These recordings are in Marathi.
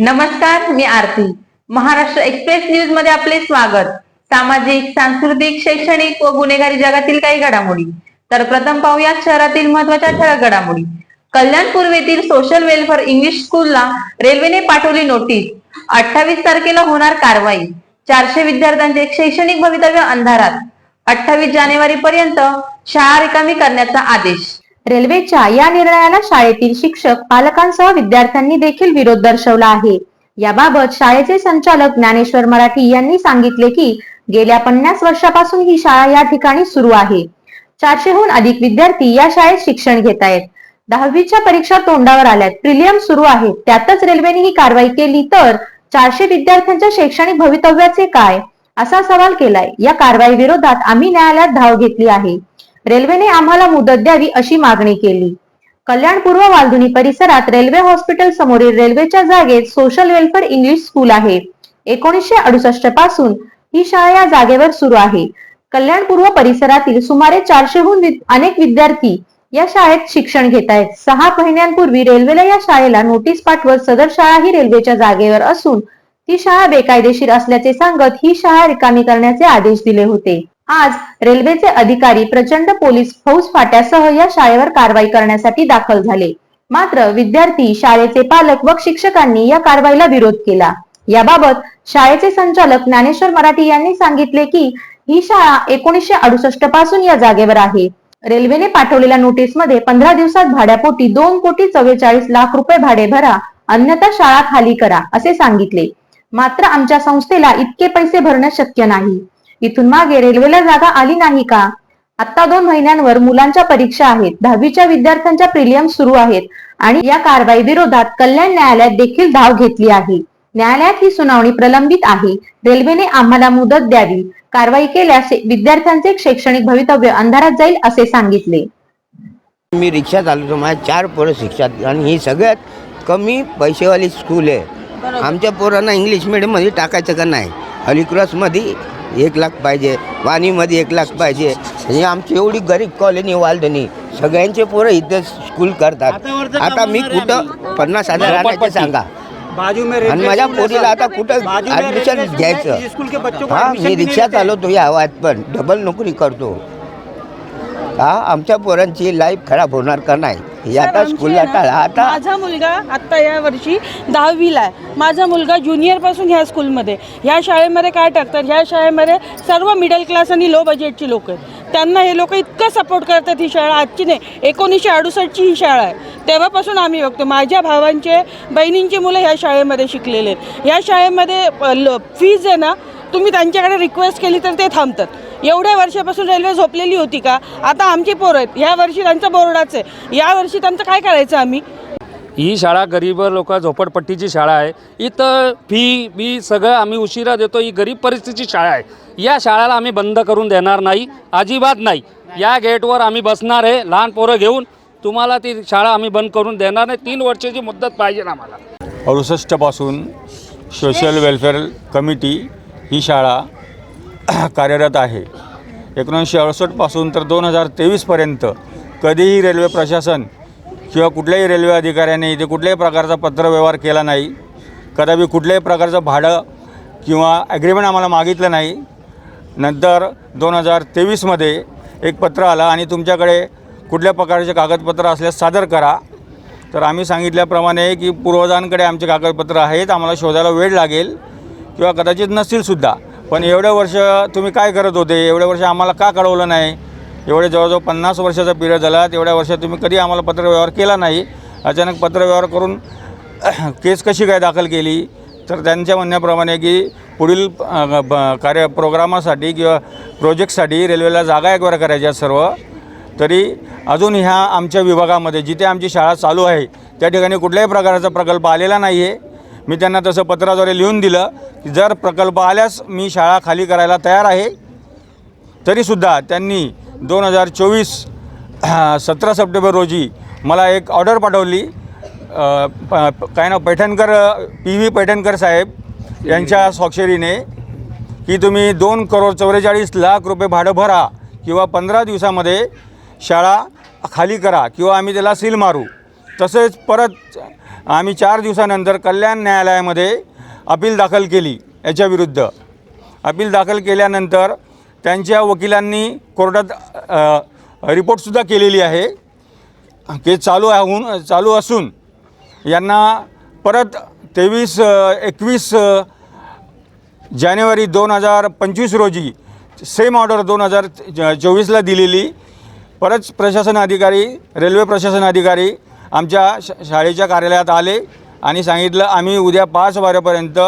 नमस्कार मी आरती. महाराष्ट्र एक्सप्रेस न्यूजमध्ये आपले स्वागत. सामाजिक सांस्कृतिक शैक्षणिक व गुन्हेगारी जगातील काही घडामोडी. तर प्रथम पाहूया शहरातील महत्त्वाच्या ठळक घडामोडी. कल्याण पूर्वेतील सोशल वेलफेअर इंग्लिश स्कूलला रेल्वेने पाठवली नोटीस अठ्ठावीस तारखेला होणार कारवाई. चारशे विद्यार्थ्यांचे शैक्षणिक भवितव्य अंधारात. अठ्ठावीस जानेवारी पर्यंत शाळा रिकामी करण्याचा आदेश. रेल्वेच्या या निर्णयाला शाळेतील शिक्षक पालकांसह विद्यार्थ्यांनी देखील विरोध दर्शवला आहे. याबाबत शाळेचे संचालक ज्ञानेश्वर मराठी यांनी सांगितले की गेल्या पन्नास वर्षापासून ही शाळा या ठिकाणी सुरू आहे. चारशेहून अधिक विद्यार्थी या शाळेत शिक्षण घेत आहेत. दहावीच्या परीक्षा तोंडावर आल्यात. प्रिलियम सुरू आहे. त्यातच रेल्वेने ही कारवाई केली तर चारशे विद्यार्थ्यांच्या शैक्षणिक भवितव्याचे काय? असा सवाल केलाय. या कारवाई विरोधात आम्ही न्यायालयात धाव घेतली आहे. रेल्वेने आम्हाला मुदत द्यावी अशी मागणी केली. कल्याण पूर्व वालधुनी परिसरात रेल्वे हॉस्पिटल समोरील रेल्वेच्या जागेत सोशल वेलफेअर इंग्लिश स्कूल आहे. एकोणीसशे अडुसष्टपासून ही शाळा या जागेवर सुरू आहे. कल्याण पूर्व परिसरातील सुमारे चारशेहून अनेक विद्यार्थी या शाळेत शिक्षण घेत आहेत. सहा महिन्यांपूर्वी रेल्वेला या शाळेला नोटीस पाठवत सदर शाळा ही रेल्वेच्या जागेवर असून ती शाळा बेकायदेशीर असल्याचे सांगत ही शाळा रिकामी करण्याचे आदेश दिले होते. आज रेल्वेचे अधिकारी प्रचंड पोलीस फौज फाट्यासह या शाळेवर कारवाई करण्यासाठी दाखल झाले. मात्र विद्यार्थी शाळेचे पालक व शिक्षकांनी या कारवाईला विरोध केला. याबाबत शाळेचे संचालक ज्ञानेश्वर मराठी यांनी सांगितले की ही शाळा एकोणीसशे अडुसष्टपासून या जागेवर आहे. रेल्वेने पाठवलेल्या नोटीसमध्ये पंधरा दिवसात भाड्यापोटी दोन कोटी चव्वेचाळीस लाख रुपये भाडे भरा अन्यथा शाळा खाली करा असे सांगितले. मात्र आमच्या संस्थेला इतके पैसे भरणं शक्य नाही. इथून मागे रेल्वेला जागा आली नाही का? आता दोन महिन्यांवर मुलांच्या परीक्षा आहेत दहावीच्या विद्यार्थ्यांच्या प्रिलियम सुरू आहेत आणि या कारवाई विरोधात कल्याण न्यायालयात देखील धाव घेतली आहे. न्यायालयात ही सुनावणी प्रलंबित आहे. रेल्वेने आम्हाला मुदत द्यावी. कारवाई केल्यास विद्यार्थ्यांचे शैक्षणिक भवितव्य अंधारात जाईल असे सांगितले. मी रिक्षा चालवतो. माझ्या चार पोरं शिक्षात आणि ही सगळ्यात कमी पैसेवाली स्कूल आहे. आमच्या पोरांना इंग्लिश मिडियममध्ये टाकायचं का नाही? अलिक्रॉसमध्ये एक लाख पाहिजे वाणीमध्ये एक लाख पाहिजे. ही आमची एवढी गरीब कॉलनी वालधनी सगळ्यांचे पोरं इथे स्कूल करतात. आता मी कुठं पन्नास हजार आणायचे सांगा. आणि माझ्या पोरीला आता कुठं ॲडमिशन घ्यायचं? को हा मी रिक्षा। चालवतो या हवात पण डबल नोकरी करतो. हा आमच्या पोरांची लाईफ खराब होणार का नाही? आता आमची स्कूलला आहे ना, टाळा आता माझा मुलगा आत्ता या वर्षी दहावीला आहे. माझा मुलगा ज्युनियरपासून ह्या स्कूलमध्ये ह्या शाळेमध्ये काय टाकतात? ह्या शाळेमध्ये सर्व मिडल क्लास आणि लो बजेटची लोक आहेत. त्यांना हे लोक इतकं सपोर्ट करतात ही शाळा. आजची नाही एकोणीसशे अडुसष्टची ही शाळा आहे. तेव्हापासून आम्ही बघतो माझ्या भावांचे बहिणींची मुलं ह्या शाळेमध्ये शिकलेले आहेत. ह्या शाळेमध्ये फीज आहे ना तुम्ही त्यांच्याकडे रिक्वेस्ट केली तर ते थांबतात. एवढ्या वर्षापासून रेल्वे झोपलेली होती का? आता आमची पोरं आहेत. ह्या वर्षी त्यांचं बोर्डाचं आहे. या वर्षी त्यांचं काय करायचं आम्ही? ही शाळा गरीब लोक झोपडपट्टीची शाळा आहे. इथं फी बी सगळं आम्ही उशिरा देतो. ही गरीब परिस्थितीची शाळा आहे. या शाळेला आम्ही बंद करून देणार नाही. अजिबात नाही. या गेटवर आम्ही बसणार आहे. लहान पोरं घेऊन तुम्हाला ती शाळा आम्ही बंद करून देणार नाही. तीन वर्षाची मुदत पाहिजे आम्हाला. अडुसष्टपासून सोशल वेलफेअर कमिटी ही शाळा कार्यरत आहे. एकोणीसशे अडुसष्टपासून तर दोन हजार तेवीसपर्यंत कधीही रेल्वे प्रशासन किंवा कुठल्याही रेल्वे अधिकाऱ्याने इथे कुठल्याही प्रकारचा पत्रव्यवहार केला नाही. कदापि कुठल्याही प्रकारचं भाडं किंवा ॲग्रीमेंट आम्हाला मागितलं नाही. नंतर दोन हजार तेवीसमध्ये एक पत्र आलं आणि तुमच्याकडे कुठल्या प्रकारचे कागदपत्र असल्यास सादर करा. तर आम्ही सांगितल्याप्रमाणे की पूर्वजांकडे आमचे कागदपत्र आहेत आम्हाला शोधायला वेळ लागेल किंवा कदाचित नसतीलसुद्धा पण एवढ्या वर्ष तुम्ही काय करत होते? एवढ्या वर्ष आम्हाला का कळवलं नाही? एवढे जवळजवळ पन्नास वर्षाचा पिरियड झाला. तेवढ्या वर्षात तुम्ही कधी आम्हाला पत्रव्यवहार केला नाही? अचानक पत्रव्यवहार करून केस कशी काय दाखल केली? तर त्यांच्या म्हणण्याप्रमाणे की पुढील ब- कार्य प्रोग्रामासाठी किंवा प्रोजेक्टसाठी रेल्वेला जागा एकवर करायच्या सर्व. तरी अजून ह्या आमच्या विभागामध्ये जिथे आमची शाळा चालू आहे त्या ठिकाणी कुठल्याही प्रकारचा प्रकल्प आलेला नाही आहे मी त्यांना तसं पत्राद्वारे लिहून दिलं की जर प्रकल्प आल्यास मी शाळा खाली करायला तयार आहे. तरीसुद्धा त्यांनी दोन हजार चोवीस सतरा सप्टेंबर रोजी मला एक ऑर्डर पाठवली. प- काय नाव? पैठणकर पी व्ही पैठणकर साहेब यांच्या स्वाक्षरीने की तुम्ही दोन करोड चौवेचाळीस लाख रुपये भाडं भरा किंवा पंधरा दिवसामध्ये शाळा खाली करा किंवा आम्ही त्याला सील मारू. तसेच परत आम्ही चार दिवसानंतर कल्याण न्यायालयामध्ये अपील दाखल केली याच्याविरुद्ध अपील दाखल केल्यानंतर त्यांच्या वकिलांनी कोर्टात रिपोर्टसुद्धा केलेली आहे. केस चालू होऊन चालू असून यांना परत तेवीस एकवीस जानेवारी दोन हजार पंचवीस रोजी सेम ऑर्डर दोन हजार चोवीसला दिलेली. परत प्रशासन अधिकारी रेल्वे प्रशासन अधिकारी आमच्या शाळेच्या कार्यालयात आले आणि सांगितलं आम्ही उद्या पाच वाजेपर्यंत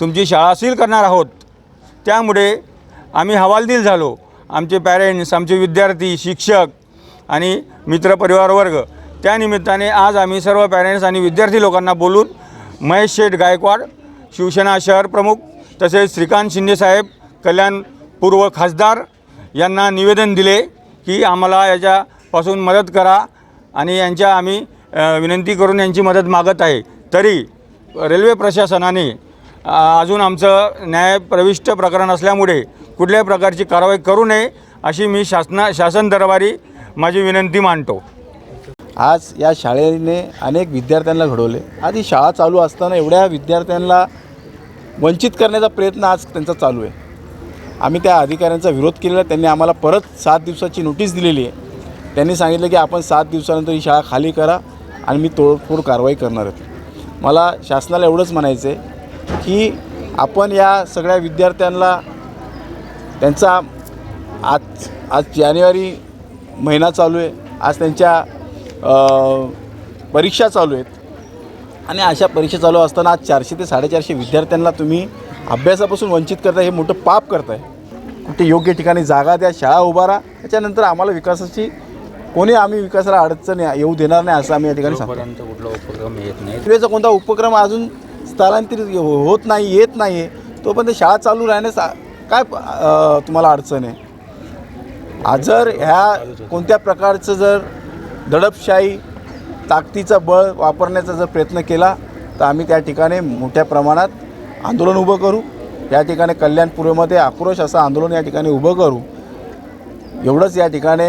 तुमची शाळा सील करणार आहोत. त्यामुळे आम्ही हवालदिल झालो. आमचे पॅरेंट्स आमचे विद्यार्थी शिक्षक आणि मित्रपरिवार वर्ग त्यानिमित्ताने आज आम्ही सर्व पॅरेंट्स आणि विद्यार्थी लोकांना बोलून महेश शेठ गायकवाड शिवसेना शहर प्रमुख तसेच श्रीकांत शिंदेसाहेब कल्याण पूर्व खासदार यांना निवेदन दिले की आम्हाला याच्यापासून मदत करा. आणि यांच्या आम्ही विनंती करून यांची मदत मागत आहे. तरी रेल्वे प्रशासनाने अजून आमचं न्यायप्रविष्ट प्रकरण असल्यामुळे कुठल्याही प्रकारची कारवाई करू नये अशी मी शासना शासन दरबारी माझी विनंती मांडतो आज या शाळेने अनेक विद्यार्थ्यांना घडवले. आज ही शाळा चालू असताना एवढ्या विद्यार्थ्यांना वंचित करण्याचा प्रयत्न आज त्यांचा चालू आहे. आम्ही त्या अधिकाऱ्यांचा विरोध केलेला त्यांनी आम्हाला परत सात दिवसाची नोटीस दिलेली आहे. त्यांनी सांगितलं की आपण सात दिवसानंतर ही शाळा खाली करा आणि मी तोडफोड कारवाई करणार आहे. मला शासनाला एवढंच म्हणायचं आहे की आपण या सगळ्या विद्यार्थ्यांना त्यांचा आज आज जानेवारी महिना चालू आहे आज त्यांच्या परीक्षा चालू आहेत. आणि अशा परीक्षा चालू असताना आज चारशे ते साडेचारशे विद्यार्थ्यांना तुम्ही अभ्यासापासून वंचित करताय हे मोठं पाप करताय. कुठे योग्य ठिकाणी जागा द्या शाळा उभारा. त्याच्यानंतर आम्हाला विकासाची कोणी आम्ही विकासाला अडचण येऊ देणार नाही असं आम्ही या ठिकाणी सांगतो. कुठला उपक्रम येत नाही. रेल्वेचा कोणता उपक्रम अजून स्थलांतरित हो- होत नाही येत नाही आहे तोपर्यंत शाळा चालू राहण्यास आ- काय प- अ, तुम्हाला अडचण आहे? आज जर ह्या कोणत्या प्रकारचं जर दडपशाही ताकदीचा बळ वापरण्याचा जर प्रयत्न केला तर आम्ही त्या ठिकाणी मोठ्या प्रमाणात आंदोलन उभं करू. या ठिकाणी कल्याणपूर्वमध्ये आक्रोश असं आंदोलन या ठिकाणी उभं करू. एवढंच या ठिकाणी